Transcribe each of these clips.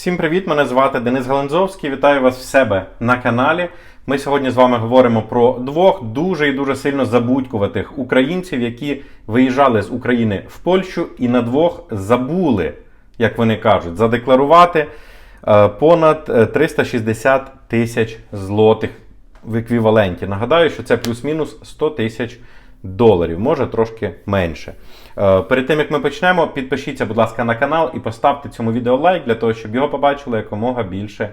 Всім привіт! Мене звати Денис Галанзовський. Вітаю вас в себе на каналі. Ми сьогодні з вами говоримо про двох дуже і дуже сильно забудькуватих українців, які виїжджали з України в Польщу і на двох забули, як вони кажуть, задекларувати е, понад е, 360 тисяч злотих в еквіваленті. Нагадаю, що це плюс-мінус 100 тисяч доларів, може трошки менше. Е, Перед тим як ми почнемо, підпишіться, будь ласка, на канал і поставте цьому відео лайк для того, щоб його побачили якомога більше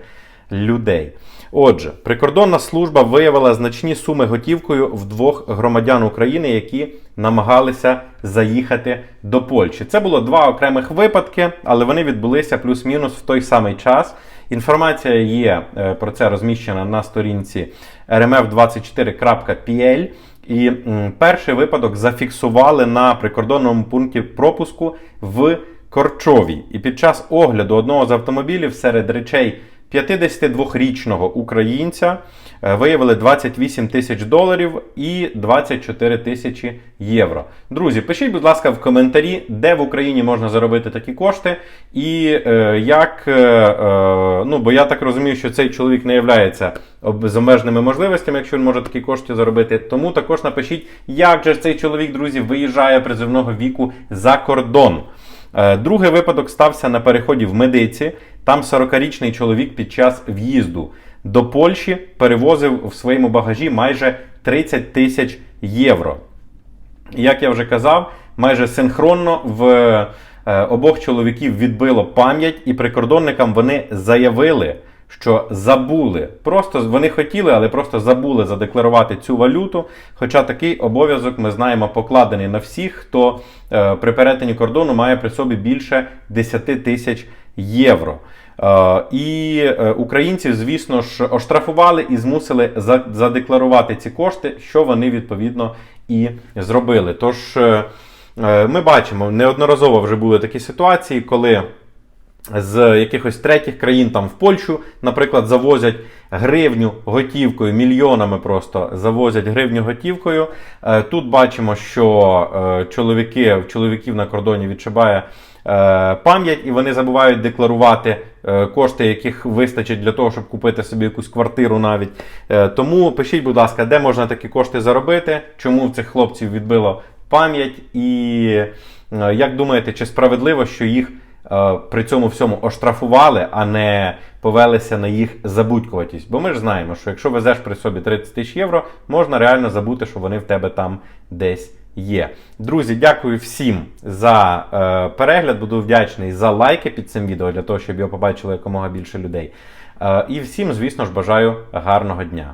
людей. Отже, прикордонна служба виявила значні суми готівкою в двох громадян України, які намагалися заїхати до Польщі. Це було два окремих випадки, але вони відбулися плюс-мінус в той самий час. Інформація є е, про це розміщена на сторінці rmf24.pl. І перший випадок зафіксували на прикордонному пункті пропуску в Корчовій. І під час огляду одного з автомобілів серед речей 52-річного українця е, виявили 28 тисяч доларів і 24 тисячі євро. Друзі, пишіть, будь ласка, в коментарі, де в Україні можна заробити такі кошти, і е, як, е, ну бо я так розумію, що цей чоловік не об- з обмеженими можливостями, якщо він може такі кошти заробити. Тому також напишіть, як же цей чоловік, друзі, виїжджає призивного віку за кордон. Другий випадок стався на переході в медиці. Там 40-річний чоловік під час в'їзду до Польщі перевозив в своєму багажі майже 30 тисяч євро. Як я вже казав, майже синхронно в е, обох чоловіків відбило пам'ять, і прикордонникам вони заявили, що забули. Просто вони хотіли, але просто забули задекларувати цю валюту. Хоча такий обов'язок ми знаємо покладений на всіх, хто е, при перетині кордону має при собі більше 10 тисяч євро. Е, І е, українців, звісно ж, оштрафували і змусили за- задекларувати ці кошти, що вони відповідно і зробили. Тож е, е, ми бачимо, неодноразово вже були такі ситуації, коли з якихось третіх країн там в Польщу, наприклад, завозять гривню готівкою, мільйонами просто завозять гривню готівкою. Е, Тут бачимо, що е, чоловіки, чоловіків на кордоні відшибає е, пам'ять, і вони забувають декларувати кошти, яких вистачить для того, щоб купити собі якусь квартиру навіть. Тому пишіть, будь ласка, де можна такі кошти заробити, чому в цих хлопців відбило пам'ять, і як думаєте, чи справедливо, що їх при цьому всьому оштрафували, а не повелися на їх забудькуватість? Бо ми ж знаємо, що якщо везеш при собі 30 тисяч євро, можна реально забути, що вони в тебе там десь є. Друзі, дякую всім за е, перегляд. Буду вдячний за лайки під цим відео для того, щоб його побачило якомога більше людей. Е, і всім, звісно ж, бажаю гарного дня.